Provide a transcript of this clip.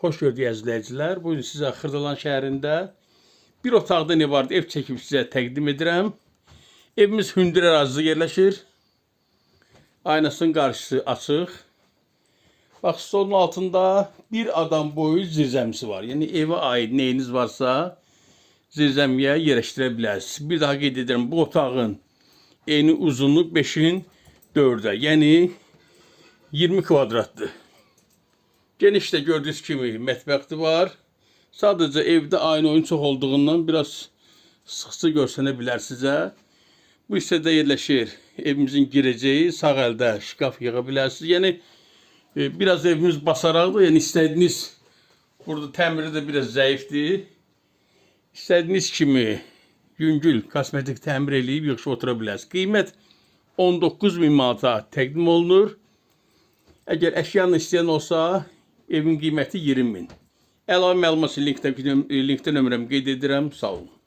Xoş gördük əzizləyicilər. Bu gün Xırdalan şəhərində bir otaqda ne vardı ev çəkib sizə təqdim edirəm. Evimiz hündür ərazidə yerləşir. Aynasının qarşısı açıq. Bax stolun altında bir adam boyu zirzəmisi var. Yəni evə aid neyiniz varsa zirzəmiyə yerləşdirə bilərsiniz. Bir daha qeyd edirəm, bu otağın eni uzunluğu 5-in 4-ə, yəni 20 kvadratdır. Genişdə gördüyünüz kimi mətbəxti var. Sadəcə evdə aynı oyun çox olduğundan biraz sıxıcı görsənə bilər sizə. Bu hissədə yerləşir evimizin girəcəyi, sağ əldə şkaf yığa bilərsiniz. Yəni e, biraz evimiz basaraqdır. Yəni istədiyiniz burada təmiri də biraz zəifdir. İstədiyiniz kimi yüngül kosmetik təmir eləyib yaxşı otura bilərsiniz. Qiymət 19000 manata təqdim olunur. Əgər əşyanı istəyən olsa, evin qiyməti 20000. Əlavə məlumat üçün linkdə, linkdə nömrəmi qeyd edirəm. Sağ olun.